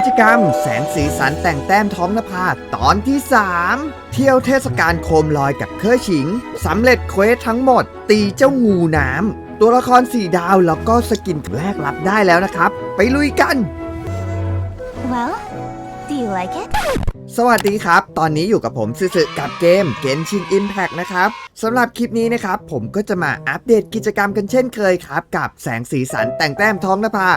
กิจกรรม แสงสีสันแต่งแต้มท้องนภาตอนที่ 3 เที่ยวเทศกาลโคมลอยกับเคอฉิงสำเร็จเควสทั้งหมด ตีเจ้างูน้ำตัวละครสี่ดาวแล้วก็สกินแรกรับได้แล้วนะครับ ไปลุยกัน Well, do you like it? สวัสดีครับ ตอนนี้อยู่กับผมซื่อๆกับเกม Genshin Impact นะครับสำหรับคลิปนี้นะครับ ผมก็จะมาอัปเดตกิจกรรมกันเช่นเคยครับ กับแสงสีสันแต่งแต้มท้องนภา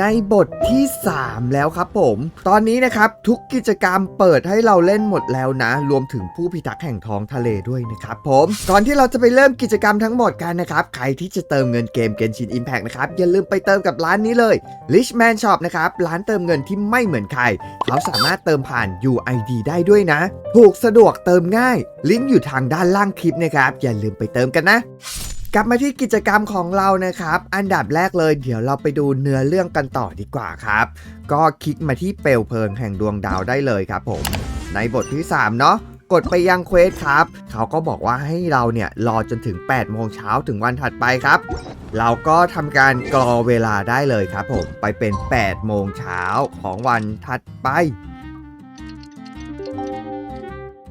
ในบทที่ 3 แล้วครับผม ตอนนี้นะครับทุกกิจกรรมเปิดให้เราเล่นหมดแล้วนะ รวมถึงผู้พิทักษ์แห่งท้องทะเลด้วยนะครับผมก่อนที่เราจะไปเริ่มกิจกรรมทั้งหมดกันนะครับ ใครที่จะเติมเงินเกม Genshin Impact นะครับ อย่าลืมไปเติมกับร้านนี้เลย Richman Shop นะครับ ร้านเติมเงินที่ไม่เหมือนใคร เขาสามารถเติมผ่าน UID ได้ด้วยนะ ถูกสะดวกเติมง่าย ลิงก์อยู่ทางด้านล่างคลิปนะครับอย่าลืมไปเติมกันนะ กลับมาที่กิจกรรมของเรานะครับ อันดับแรกเลย เดี๋ยวเราไปดูเนื้อเรื่องกันต่อดีกว่าครับ ก็คลิกมาที่เปลวเพลิงแห่งดวงดาวได้เลยครับผม ในบทที่ 3 เนาะกดไปยังเควสครับ เขาก็บอกว่าให้เราเนี่ยรอจนถึง 8 โมงเช้าถึงวันถัดไปครับ เราก็ทำการกรอเวลาได้เลยครับผม ไปเป็น 8 โมงเช้าของวันถัดไป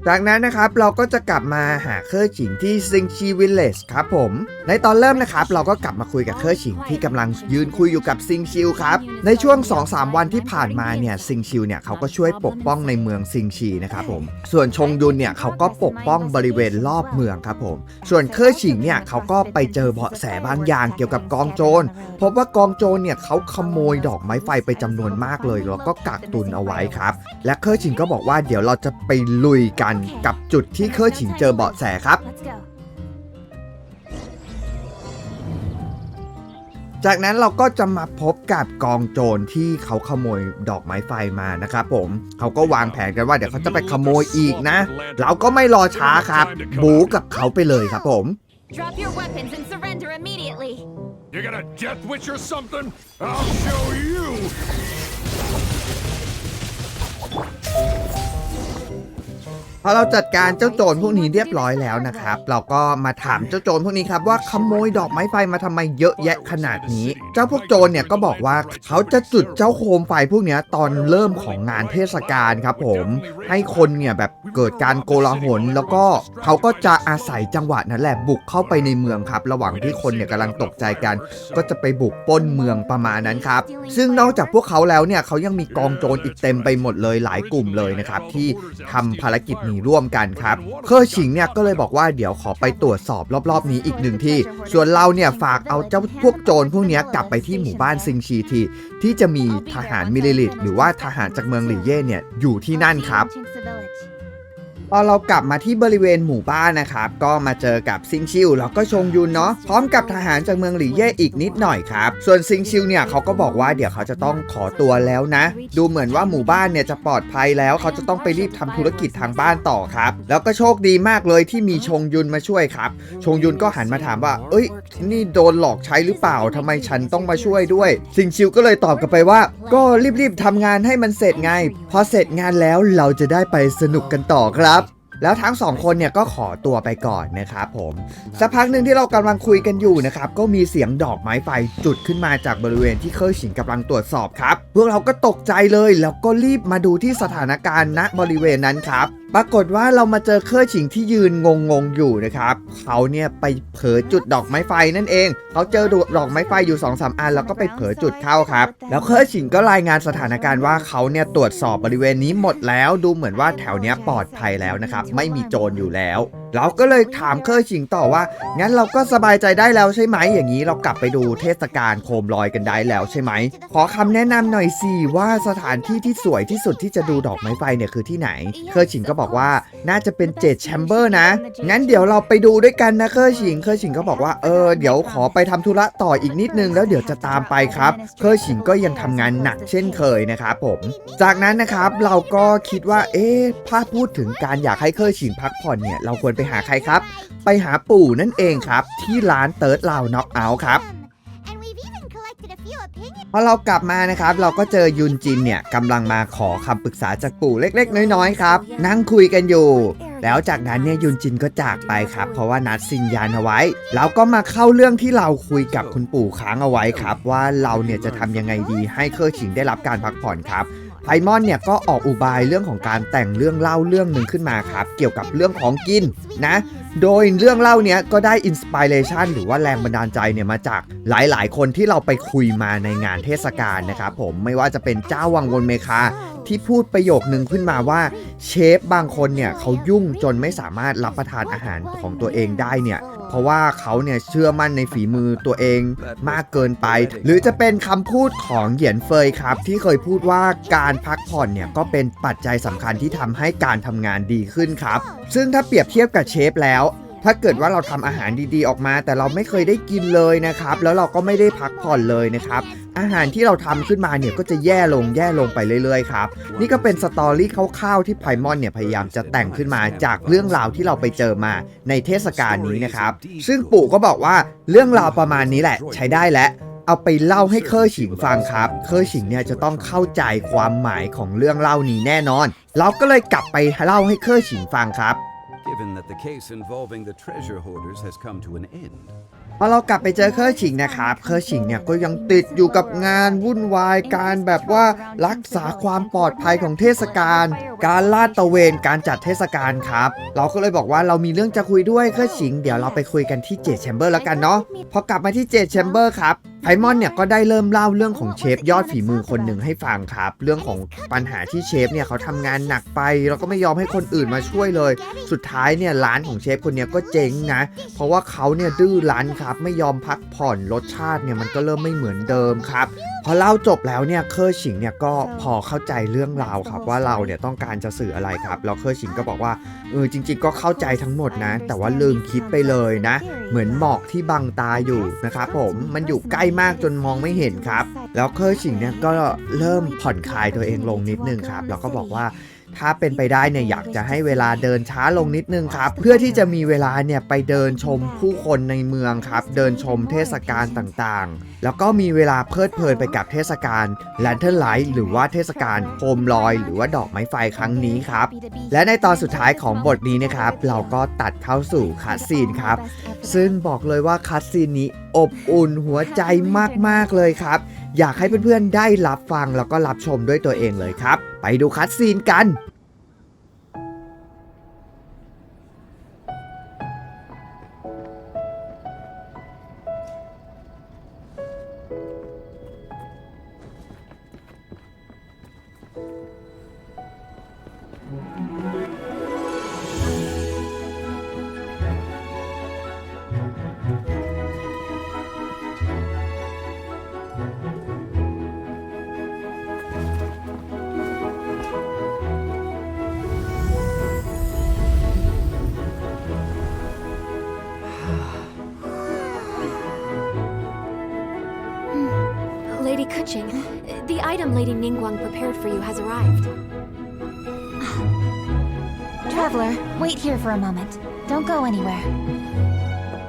จากนั้นนะครับเราก็จะกลับมาหาเคอร์ฉิงที่ซิงชีวิลเลจครับผม ในตอนเริ่มนะครับเราก็กลับมาคุยกับเคอร์ฉิงที่กำลังยืนคุยอยู่กับซิงชิวครับ ในช่วง 2-3 วันที่ผ่านมาเนี่ยซิงชิวเนี่ยเขาก็ช่วยปกป้องในเมืองซิงชีนะครับผม ส่วนชงยุนเนี่ยเขาก็ปกป้องบริเวณรอบเมืองครับผม ส่วนเคอร์ฉิงเนี่ยเขาก็ไปเจอเบาะแสบางอย่างเกี่ยวกับกองโจรพบว่ากองโจรเนี่ยเขาขโมยดอกไม้ไฟไปจำนวนมากเลยแล้วก็กักตุนเอาไว้ครับ และเคอร์ฉิงก็บอกว่าเดี๋ยวเราจะไปลุยกันกับจุดที่เคอร์ฉิงเจอเบาะแสครับ Let's go. จากนั้นเราก็จะมาพบกับกองโจรที่เขาขโมยดอกไม้ไฟมานะครับผมเขาก็วางแผนกันว่าเดี๋ยวเขาจะไปขโมยอีกนะ เราก็ไม่รอช้าครับ บู๊กับเขาไปเลยครับผม Drop your weapons and surrender immediately. You got a death wish or something? I'll show you! พอเราจัดการเจ้าโจรพวกนี้เรียบร้อยแล้วนะครับ เราก็มาถามเจ้าโจรพวกนี้ครับว่าขโมยดอกไม้ไฟมาทำไมเยอะแยะขนาดนี้ เจ้าพวกโจรเนี่ยก็บอกว่าเขาจะจุดเจ้าโคมไฟพวกนี้ตอนเริ่มของงานเทศกาลครับผม ให้คนเนี่ยแบบเกิดการโกลาหลแล้วก็เขาก็จะอาศัยจังหวะนั้นแหละบุกเข้าไปในเมืองครับ ระหว่างที่คนเนี่ยกำลังตกใจกัน ก็จะไปบุกป้นเมืองประมาณนั้นครับ ซึ่งนอกจากพวกเขาแล้วเนี่ยเขายังมีกองโจรอีกเต็มไปหมดเลยหลายกลุ่มเลยนะครับที่ทำภารกิจนี้ร่วมกันครับเคอร์ฉิงเนี่ยก็เลยบอกว่าเดี๋ยวขอไปตรวจสอบรอบๆ นี้อีกหนึ่งที่ ส่วนเราเนี่ยฝากเอาเจ้าพวกโจรพวกนี้กลับไปที่หมู่บ้านซิงชีที ที่จะมีทหารมิลิลิตหรือว่าทหารจากเมืองหลี่เย่เนี่ยอยู่ที่นั่นครับ พอเรากลับมาที่บริเวณหมู่บ้านนะครับ ก็มาเจอกับซิงชิวแล้วก็ชงยุนเนาะพร้อมกับทหารจากเมืองหลี่เย่อีกนิดหน่อยครับส่วนซิงชิวเนี่ยเขาก็บอกว่าเดี๋ยวเขาจะต้องขอตัวแล้วนะ ดูเหมือนว่าหมู่บ้านเนี่ยจะปลอดภัยแล้ว เขาจะต้องไปรีบทำธุรกิจทางบ้านต่อครับ แล้วก็โชคดีมากเลยที่มีชงยุนมาช่วยครับ ชงยุนก็หันมาถามว่า เอ้ย นี่โดนหลอกใช้หรือเปล่าทำไมฉันต้องมาช่วยด้วย ซิงชิวก็เลยตอบกลับไปว่า ก็รีบๆทำงานให้มันเสร็จไงพอเสร็จงานแล้วเราจะได้ไปสนุกกันต่อครับ แล้วทั้งสองคนเนี่ยก็ขอตัวไปก่อนนะครับผม สักพักหนึ่งที่เรากำลังคุยกันอยู่นะครับ ก็มีเสียงดอกไม้ไฟจุดขึ้นมาจากบริเวณที่เคอร์ฉิงกำลังตรวจสอบครับ พวกเราก็ตกใจเลย แล้วก็รีบมาดูที่สถานการณ์ณบริเวณนั้นครับปรากฏว่าเรามาเจอเครื่อฉิงที่ยืนงงงอยู่นะครับ เขาเนี่ยไปเผลอจุดดอกไม้ไฟนั่นเอง เขาเจอดอกไม้ไฟอยู่2อสาอันแล้วก็ไปเผลอจุดเข้าครับ แล้วเครื่อฉิงก็รายงานสถานการณ์ว่าเขาเนี่ยตรวจสอบบริเวณนี้หมดแล้ว ดูเหมือนว่าแถวเนี้ยปลอดภัยแล้วนะครับ ไม่มีโจรอยู่แล้วเราก็เลยถามเคอร์ฉิงต่อว่า งั้นเราก็สบายใจได้แล้วใช่ไหม อย่างนี้เรากลับไปดูเทศกาลโคมลอยกันได้แล้วใช่ไหม ขอคำแนะนำหน่อยสิว่าสถานที่ที่สวยที่สุดที่จะดูดอกไม้ไฟเนี่ยคือที่ไหน เคอร์ฉิงก็บอกว่าน่าจะเป็นเจดแชมเบอร์นะ งั้นเดี๋ยวเราไปดูด้วยกันนะเคอร์ฉิง เคอร์ฉิงก็บอกว่าเออเดี๋ยวขอไปทำธุระต่ออีกนิดนึง แล้วเดี๋ยวจะตามไปครับ เคอร์ฉิงก็ยังทำงานหนักเช่นเคยนะครับผม จากนั้นนะครับเราก็คิดว่าเอ๊ะถ้าพูดถึงการอยากให้เคอร์ฉิงพักผ่อนเนี่ยเราควรไปหาใครครับ ไปหาปู่นั่นเองครับ ที่ร้านเติร์ดลาวน็อกเอาครับพอเรากลับมานะครับ เราก็เจอยุนจินเนี่ยกำลังมาขอคำปรึกษาจากปู่เล็ก ๆ น้อยๆครับ นั่งคุยกันอยู่ แล้วจากนั้นเนี่ยยุนจินก็จากไปครับ เพราะว่านัดสิญญาณเอาไว้ เราก็มาเข้าเรื่องที่เราคุยกับคุณปู่ค้างเอาไว้ครับ ว่าเราเนี่ยจะทำยังไงดีให้เคอร์ฉิงได้รับการพักผ่อนครับ ไพมอนเนี่ยก็ออกอุบายเรื่องของการแต่งเรื่องเล่าเรื่องหนึ่งขึ้นมาครับ เกี่ยวกับเรื่องของกินนะ โดยเรื่องเล่าเนี้ยก็ได้อินสปิเรชันหรือว่าแรงบันดาลใจเนี่ยมาจากหลายๆ คนที่เราไปคุยมาในงานเทศกาลนะครับผมไม่ว่าจะเป็นเจ้าวังวนเมคา ที่พูดประโยคนึงขึ้นมาว่าเชฟบางคนเนี่ยเขายุ่งจนไม่สามารถรับประทานอาหารของตัวเองได้เนี่ยเพราะว่าเขาเนี่ยเชื่อมั่นในฝีมือตัวเองมากเกินไป หรือจะเป็นคำพูดของเหยียนเฟยครับ ที่เคยพูดว่าการพักผ่อนเนี่ยก็เป็นปัจจัยสำคัญที่ทำให้การทำงานดีขึ้นครับ ซึ่งถ้าเปรียบเทียบกับเชฟแล้ว ถ้าเกิดว่าเราทำอาหารดีๆออกมา แต่เราไม่เคยได้กินเลยนะครับ แล้วเราก็ไม่ได้พักผ่อนเลยนะครับ อาหารที่เราทำขึ้นมาเนี่ยก็จะแย่ลงแย่ลงไปเรื่อยๆครับ นี่ก็เป็นสตอรี่คร่าวๆที่ไพมอนเนี่ยพยายามจะแต่งขึ้นมาจากเรื่องราวที่เราไปเจอมาในเทศกาลนี้นะครับ ซึ่งปู่ก็บอกว่าเรื่องราวประมาณนี้แหละ ใช้ได้แล้วเอาไปเล่าให้เคอร์ฉิงฟังครับ เคอร์ฉิงเนี่ยจะต้องเข้าใจความหมายของเรื่องเล่านี้แน่นอน เราก็เลยกลับไปเล่าให้เคอร์ฉิงฟังครับ Given that the case involving the treasure hoarders has come to an end, พอเรากลับไปเจอเคอร์ชิงนะครับ เคอร์ชิงเนี่ยก็ยังติดอยู่กับงานวุ่นวายการแบบว่ารักษาความปลอดภัยของเทศกาล การลาดตระเวน การจัดเทศกาลครับ เราก็เลยบอกว่าเรามีเรื่องจะคุยด้วยเคอร์ชิง เดี๋ยวเราไปคุยกันที่เจดแชมเบอร์แล้วกันเนาะ พอกลับมาที่เจดแชมเบอร์ครับ ไพมอนเนี่ยก็ได้เริ่มเล่าเรื่องของเชฟยอดฝีมือคนหนึ่งให้ฟังครับ เรื่องของปัญหาที่เชฟเนี่ยเขาทำงานหนักไป แล้วก็ไม่ยอมให้คนอื่นมาช่วยเลย สุดท้ายเนี่ยร้านของเชฟคนเนี้ยก็เจ๊งนะ เพราะว่าเขาเนี่ยดื้อรั้นครับ ไม่ยอมพักผ่อนรสชาติเนี่ยมันก็เริ่มไม่เหมือนเดิมครับ พอเล่าจบแล้วเนี่ยเคอร์ชิงเนี่ยก็พอเข้าใจเรื่องราวครับว่าเราเนี่ยต้องการจะสื่ออะไรครับแล้วเคอร์ชิงก็บอกว่าเออจริง ๆ ก็เข้าใจทั้งหมดนะ แต่ว่าลืมคิดไปเลยนะ เหมือนหมอกที่บังตาอยู่นะครับผมมันอยู่ใกล้มากจนมองไม่เห็นครับ แล้วเคอร์ชิงเนี่ยก็เริ่มผ่อนคลายตัวเองลงนิดนึงครับแล้วก็บอกว่า ถ้าเป็นไปได้เนี่ยอยากจะให้เวลาเดินช้าลงนิดนึงครับ เพื่อที่จะมีเวลาเนี่ยไปเดินชมผู้คนในเมืองครับ เดินชมเทศกาลต่างๆ แล้วก็มีเวลาเพลิดเพลินไปกับเทศกาลแลนเทอร์ไลท์หรือว่าเทศกาลโคมลอย หรือว่าดอกไม้ไฟครั้งนี้ครับ และในตอนสุดท้ายของบทนี้นะครับ เราก็ตัดเข้าสู่คัสซีนครับ ซึ่งบอกเลยว่าคัสซีนนี้อบอุ่นหัวใจมากๆเลยครับ อยากให้เพื่อนๆได้รับฟังแล้วก็รับชมด้วยตัวเองเลยครับ ไปดูคัดซีนกัน Lady Kuching, the item Lady Ningguang prepared for you has arrived. Traveler, wait here for a moment. Don't go anywhere.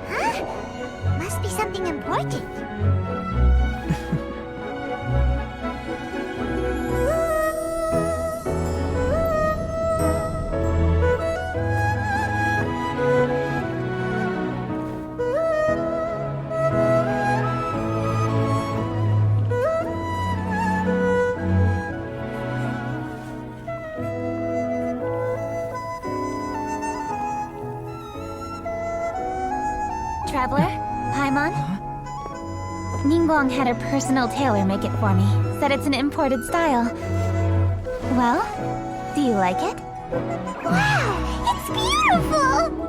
Huh? Must be something important. Had her personal tailor make it for me. Said it's an imported style. Well, do you like it? Wow, it's beautiful!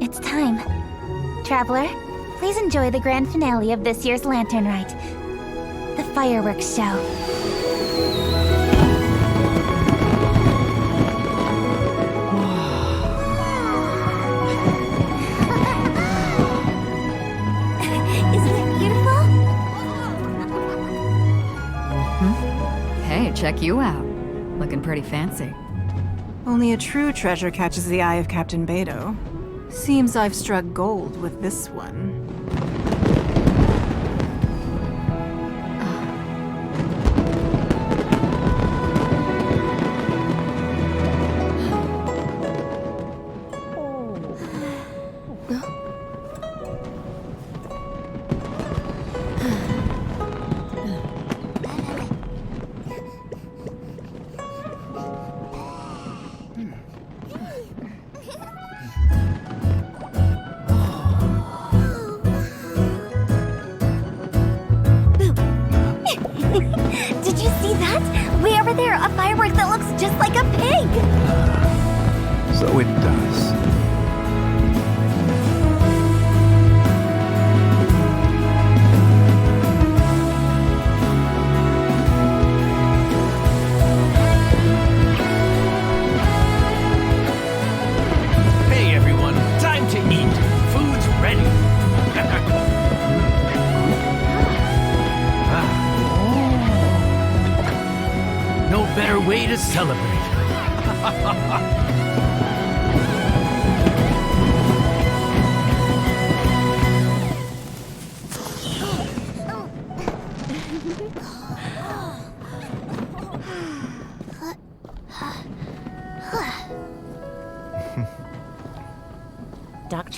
It's time. Traveler, please enjoy the grand finale of this year's Lantern Rite. The fireworks show. Check you out. Looking pretty fancy. Only a true treasure catches the eye of Captain Beto. Seems I've struck gold with this one.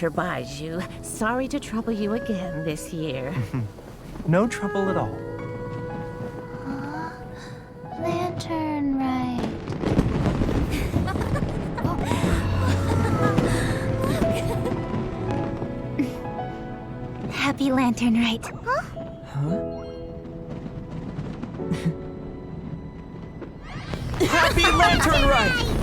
Dr. Baiju, sorry to trouble you again this year. No trouble at all. Lantern right. Happy Lantern Rite. Happy Lantern Rite!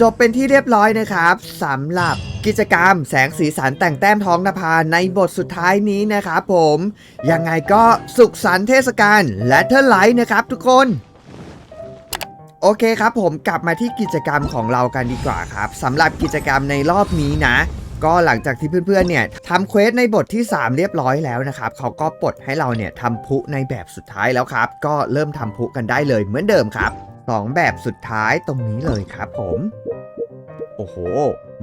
จบเป็นที่เรียบร้อยนะครับสำหรับกิจกรรมแสงสีสันแต่งแต้มท้องนภาในบทสุดท้ายนี้นะครับผม ยังไงก็สุขสันต์เทศกาลและเทอร์ไลท์นะครับทุกคนโอเคครับผมกลับมาที่กิจกรรมของเรากันดีกว่าครับสำหรับกิจกรรมในรอบนี้นะ ก็หลังจากที่เพื่อนๆเนี่ยทำเควสในบทที่ 3 เรียบร้อยแล้วนะครับเขาก็ปลดให้เราเนี่ยทำพุในแบบสุดท้ายแล้วครับ ก็เริ่มทำพุกันได้เลยเหมือนเดิมครับ สองแบบสุดท้ายตรงนี้เลยครับผม โอ้โห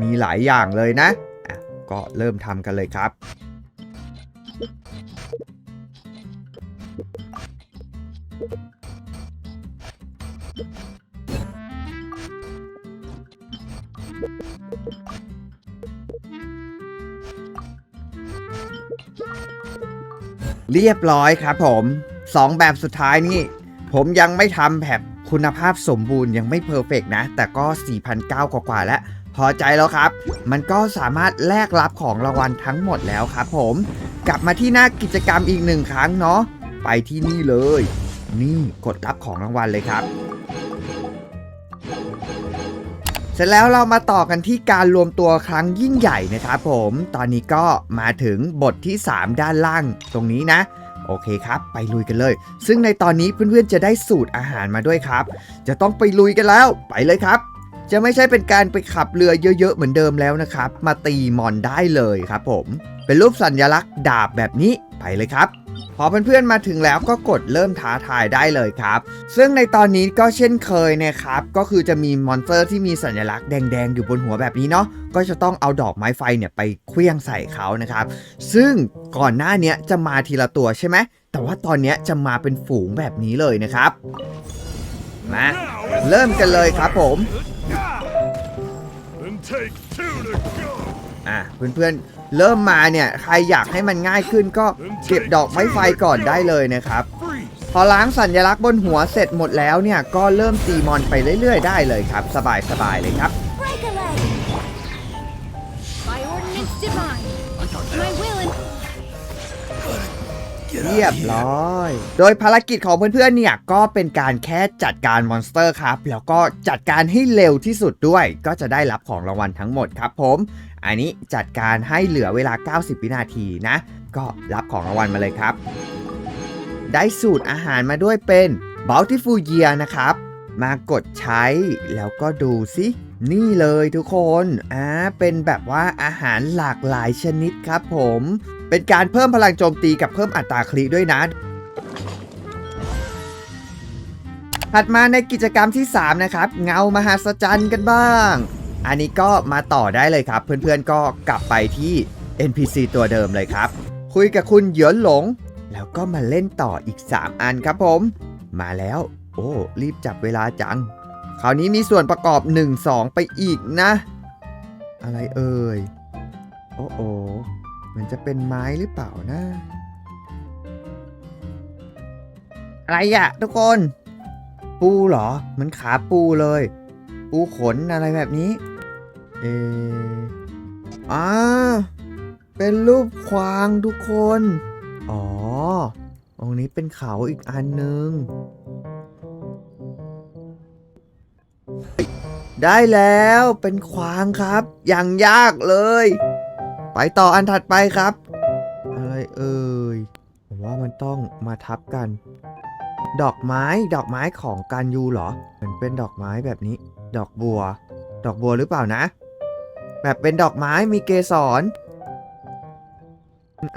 มีหลายอย่างเลยนะะก็เริ่มทำกันเลยครับเรียบร้อยครับผมสองแบบสุดท้ายนี่ ผมยังไม่ทำแบบ คุณภาพสมบูรณ์ยังไม่เพอร์เฟกนะ แต่ก็ 4,900 กว่าๆแล้ว พอใจแล้วครับ มันก็สามารถแลกรับของรางวัลทั้งหมดแล้วครับผม กลับมาที่หน้ากิจกรรมอีกหนึ่งครั้งเนาะ ไปที่นี่เลย นี่กดรับของรางวัลเลยครับเสร็จแล้วเรามาต่อกันที่การรวมตัวครั้งยิ่งใหญ่นะครับผม ตอนนี้ก็มาถึงบทที่ 3 ด้านล่างตรงนี้นะ โอเคครับ ไปลุยกันเลย ซึ่งในตอนนี้เพื่อนๆจะได้สูตรอาหารมาด้วยครับ จะต้องไปลุยกันแล้วไปเลยครับ จะไม่ใช่เป็นการไปขับเรือเยอะๆเหมือนเดิมแล้วนะครับ มาตีมอนได้เลยครับผม เป็นรูปสัญลักษณ์ดาบแบบนี้ไปเลยครับ พอเพื่อนๆมาถึงแล้วก็กดเริ่มท้าทายได้เลยครับ ซึ่งในตอนนี้ก็เช่นเคยนะครับ ก็คือจะมีมอนสเตอร์ที่มีสัญลักษณ์แดงๆ อยู่บนหัวแบบนี้เนาะ ก็จะต้องเอาดอกไม้ไฟเนี่ยไปเคลี้ยงใส่เขานะครับ ซึ่งก่อนหน้าเนี้ยจะมาทีละตัวใช่ไหม แต่ว่าตอนเนี้ยจะมาเป็นฝูงแบบนี้เลยนะครับ มาเริ่มกันเลยครับผมอะเพื่อนๆ เริ่มมาเนี่ยใครอยากให้มันง่ายขึ้นก็เก็บดอกไม้ไฟก่อนได้เลยนะครับ พอล้างสัญลักษณ์บนหัวเสร็จหมดแล้วเนี่ยก็เริ่มตีมอนไปเรื่อยๆ ได้เลยครับ สบายๆเลยครับ Break a leg. By ordinance divine. เรียบร้อย โดยภารกิจของเพื่อนๆเนี่ยก็เป็นการแค่จัดการมอนสเตอร์ครับ แล้วก็จัดการให้เร็วที่สุดด้วย ก็จะได้รับของรางวัลทั้งหมดครับผม อันนี้จัดการให้เหลือเวลา 90 วินาทีนะ ก็รับของรางวัลมาเลยครับ ได้สูตรอาหารมาด้วยเป็น Bountiful Year นะครับ มากดใช้แล้วก็ดูสินี่เลยทุกคน อ่า เป็นแบบว่าอาหารหลากหลายชนิดครับผม เป็นการเพิ่มพลังโจมตีกับเพิ่มอัตราคลิด้วยนะ ถัดมาในกิจกรรมที่ 3 นะครับ เงามหัศจรรย์กันบ้าง อันนี้ก็มาต่อได้เลยครับ เพื่อนๆก็กลับไปที่ NPC ตัวเดิมเลยครับ คุยกับคุณเหยินหลง แล้วก็มาเล่นต่ออีก 3 อันครับผม มาแล้ว โอ้ รีบจับเวลาจัง คราวนี้มีส่วนประกอบ 1 2 ไปอีกนะ อะไรเอ่ย โอ้โอ มันจะเป็นไม้หรือเปล่านะ อะไรอะทุกคน ปูเหรอ มันขาปูเลย ปูขนอะไรแบบนี้ เอออ่าเป็นรูปควางทุกคน อ๋อ ตรงนี้เป็นเขาอีกอันนึง ได้แล้วเป็นควางครับ อย่างยากเลย ไปต่ออันถัดไปครับ อะไรเอ่ยผมว่ามันต้องมาทับกัน ดอกไม้ดอกไม้ของการยูเหรอเหมือนเป็นดอกไม้แบบนี้ ดอกบัว ดอกบัวหรือเปล่านะ แบบเป็นดอกไม้มีเกสร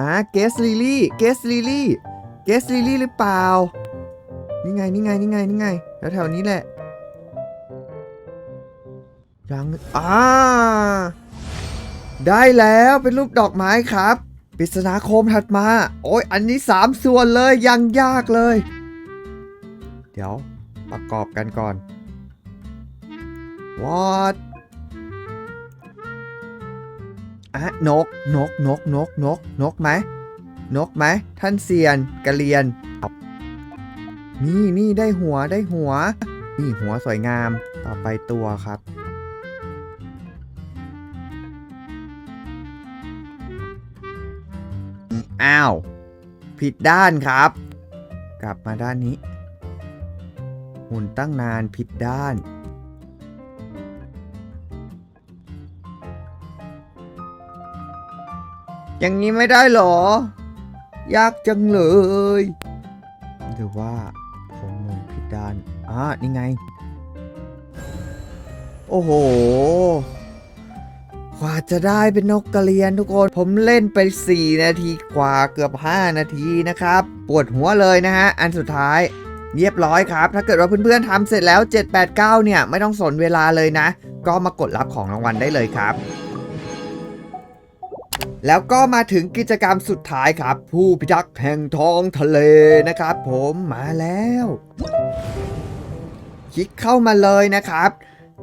อะเกสลิลี่เกสลิลี่เกสลิลี่หรือเปล่านี่ไงนี่ไงนี่ไงนี่ไงแถวๆนี้แหละยังอ่า ได้แล้วเป็นรูปดอกไม้ครับ ปริศนาโคมถัดมา โอ้ยอันนี้สามส่วนเลยยังยากเลย เดี๋ยวประกอบกันก่อน what อะนกนกนกนกนกนกไหมนกไหมท่านเซียนกะเรียน นี่นี่ได้หัวได้หัว นี่หัวสวยงามต่อไปตัวครับ อ้าว ผิดด้านครับ กลับมาด้านนี้ หมุนตั้งนานผิดด้าน อย่างนี้ไม่ได้หรอ ยากจังเลยหรือว่าผมหมุนผิดด้านอ่านี่ไง โอ้โห กว่าจะได้เป็นนกกระเรียนทุกคน ผมเล่นไป 4 นาทีกว่าเกือบ 5 นาทีนะครับ ปวดหัวเลยนะฮะ อันสุดท้ายเรียบร้อยครับ ถ้าเกิดว่าเพื่อนๆทำเสร็จแล้ว 789 เนี่ย ไม่ต้องสนเวลาเลยนะ ก็มากดรับของรางวัลได้เลยครับ แล้วก็มาถึงกิจกรรมสุดท้ายครับ ผู้พิทักษ์แห่งท้องทะเลนะครับ ผมมาแล้ว คลิกเข้ามาเลยนะครับ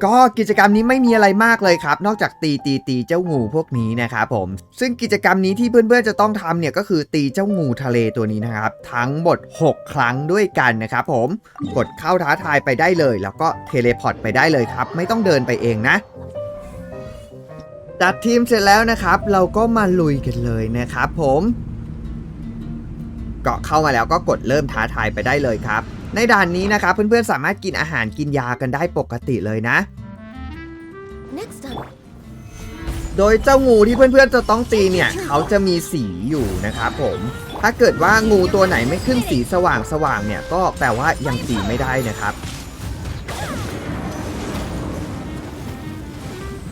ก็กิจกรรมนี้ไม่มีอะไรมากเลยครับ นอกจากตีตีตีเจ้างูพวกนี้นะครับผม ซึ่งกิจกรรมนี้ที่เพื่อนๆจะต้องทำเนี่ยก็คือตีเจ้างูทะเลตัวนี้นะครับ ทั้งหมด 6 ครั้งด้วยกันนะครับผม กดเข้าท้าทายไปได้เลย แล้วก็เทเลพอร์ตไปได้เลยครับ ไม่ต้องเดินไปเองนะจัดทีมเสร็จแล้วนะครับ เราก็มาลุยกันเลยนะครับผมก็เข้ามาแล้วก็กดเริ่มท้าทายไปได้เลยครับ ในด่านนี้นะครับเพื่อนๆสามารถกินอาหารกินยากันได้ปกติเลยนะ Next up. โดยเจ้างูที่เพื่อนๆจะต้องตีเนี่ยเขาจะมีสีอยู่นะครับผม ถ้าเกิดว่างูตัวไหนไม่ขึ้นสีสว่างสว่างๆเนี่ยก็แปลว่ายังตีไม่ได้นะครับ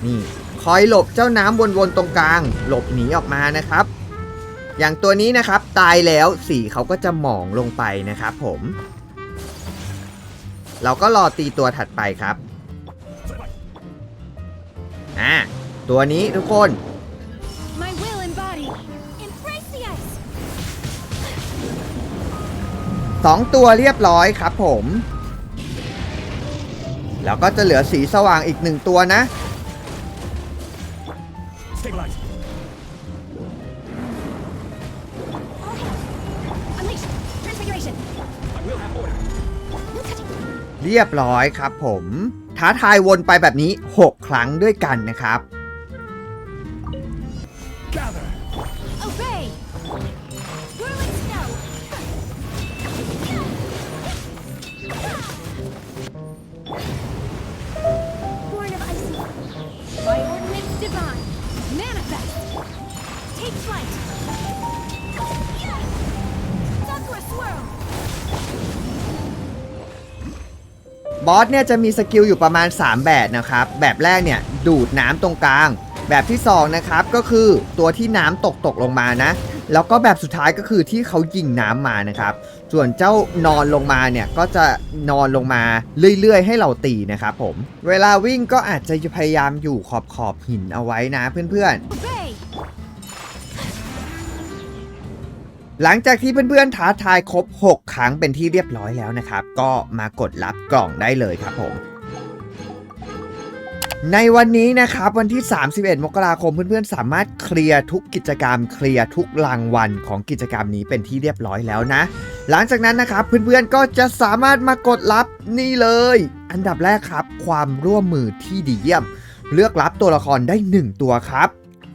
นี่คอยหลบเจ้าน้ำวนๆตรงกลาง หลบหนีออกมานะครับ อย่างตัวนี้นะครับตายแล้วสีเขาก็จะหมองลงไปนะครับผม เราก็รอตีตัวถัดไปครับ อ่า ตัวนี้ทุกคน My will embodied. Embrace the ice. สองตัวเรียบร้อยครับผม แล้วก็จะเหลือสีสว่างอีกหนึ่งตัวนะ Stabilize. เรียบร้อยครับผมท้าทายวนไปแบบนี้ 6 ครั้งด้วยกันนะครับ บอสเนี่ยจะมีสกิลอยู่ประมาณ 3 แบบนะครับ แบบแรกเนี่ยดูดน้ำตรงกลาง แบบที่2นะครับก็คือตัวที่น้ำตกตกลงมานะ แล้วก็แบบสุดท้ายก็คือที่เขายิงน้ำมานะครับ ส่วนเจ้านอนลงมาเนี่ยก็จะนอนลงมาเรื่อยๆ ให้เราตีนะครับผม เวลาวิ่งก็อาจจะพยายามอยู่ขอบขอบหินเอาไว้นะเพื่อนๆ หลังจากที่เพื่อนๆท้าทายครบ 6 ครั้งเป็นที่เรียบร้อยแล้วนะครับ ก็มากดรับกล่องได้เลยครับผม ในวันนี้นะครับวันที่ 31 มกราคมเพื่อนๆ สามารถเคลียร์ทุกกิจกรรม เคลียร์ทุกรางวัลของกิจกรรมนี้เป็นที่เรียบร้อยแล้วนะ หลังจากนั้นนะครับเพื่อนๆก็จะสามารถมากดรับนี่เลย อันดับแรกครับ ความร่วมมือที่ดีเยี่ยม เลือกรับตัวละครได้ 1 ตัวครับ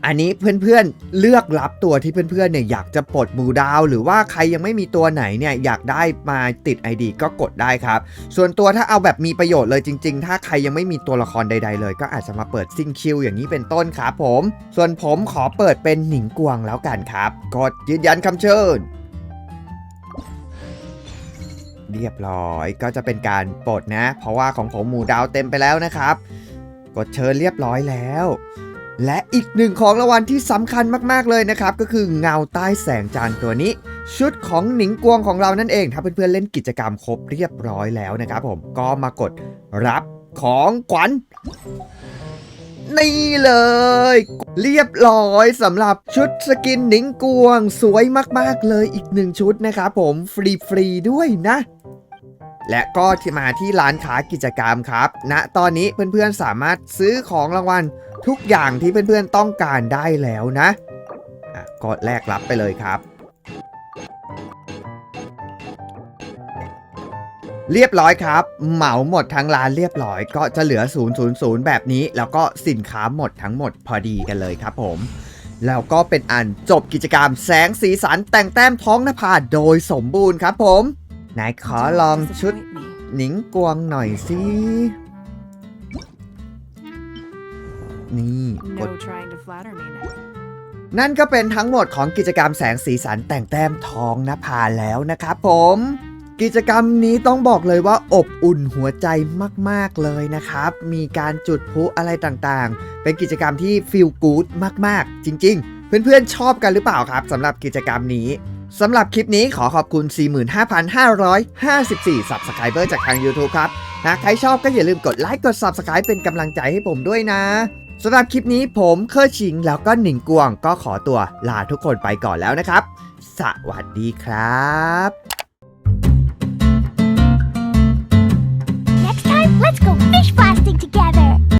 อันนี้เพื่อนๆเลือกรับตัวที่เพื่อนๆเนี่ยอยากจะปลดหมูดาว หรือว่าใครยังไม่มีตัวไหนเนี่ยอยากได้มาติด ID ก็กดได้ครับ ส่วนตัวถ้าเอาแบบมีประโยชน์เลยจริง ๆ ถ้าใครยังไม่มีตัวละครใด ๆ เลย ก็อาจจะมาเปิดซิงคิวอย่างนี้เป็นต้นครับผม ส่วนผมขอเปิดเป็นหนิงกวงแล้วกันครับ กดยืนยันคำเชิญเรียบร้อยก็จะเป็นการปลดนะ เพราะว่าของผมหมูดาวเต็มไปแล้วนะครับ กดเชิญเรียบร้อยแล้ว และอีกหนึ่งของรางวัลที่สำคัญมากๆเลยนะครับ ก็คือเงาใต้แสงจันทร์ตัวนี้ ชุดของหนิงกวงของเรานั่นเอง ถ้าเพื่อนๆเล่นกิจกรรมครบเรียบร้อยแล้วนะครับผมก็มากดรับของขวัญนี่เลย เรียบร้อยสำหรับชุดสกินหนิงกวง สวยมากๆเลยอีกหนึ่งชุดนะครับผมฟรีๆด้วยนะและก็ที่มาที่ร้านค้ากิจกรรมครับณตอนนี้เพื่อนๆสามารถซื้อของรางวัล ทุกอย่างที่เพื่อนๆต้องการได้แล้วนะอะก็แลกรับไปเลยครับ เรียบร้อยครับ เหมาหมดทั้งร้านเรียบร้อย ก็จะเหลือ 000 แบบนี้ แล้วก็สินค้าหมดทั้งหมดพอดีกันเลยครับผมแล้วก็เป็นอันจบกิจกรรมแสงสีสันแต่งแต้มท้องนภาโดยสมบูรณ์ครับผม ไหนายขอลองชุดหนิงกวงหน่อยสิ นี่กด No trying to flatter me now. นั่นก็เป็นทั้งหมดของกิจกรรมแสงสีสันแต่งแต้มทองนภาแล้วนะครับผม กิจกรรมนี้ต้องบอกเลยว่าอบอุ่นหัวใจมาก ๆ เลยนะครับ มีการจุดพลุอะไรต่างๆ เป็นกิจกรรมที่ฟีลกู๊ดมาก ๆ จริง ๆ เพื่อน ๆ ชอบกันหรือเปล่าครับสำหรับกิจกรรมนี้สำหรับคลิปนี้ขอขอบคุณ 45,554 Subscriber จากทาง YouTube ครับ หากใครชอบก็อย่าลืมกดไลค์กด Subscribe เป็นกำลังใจให้ผมด้วยนะ สำหรับคลิปนี้ผมเคอชิงแล้วก็หนิงกวงก็ขอตัวลาทุกคนไปก่อนแล้วนะครับ สวัสดีครับ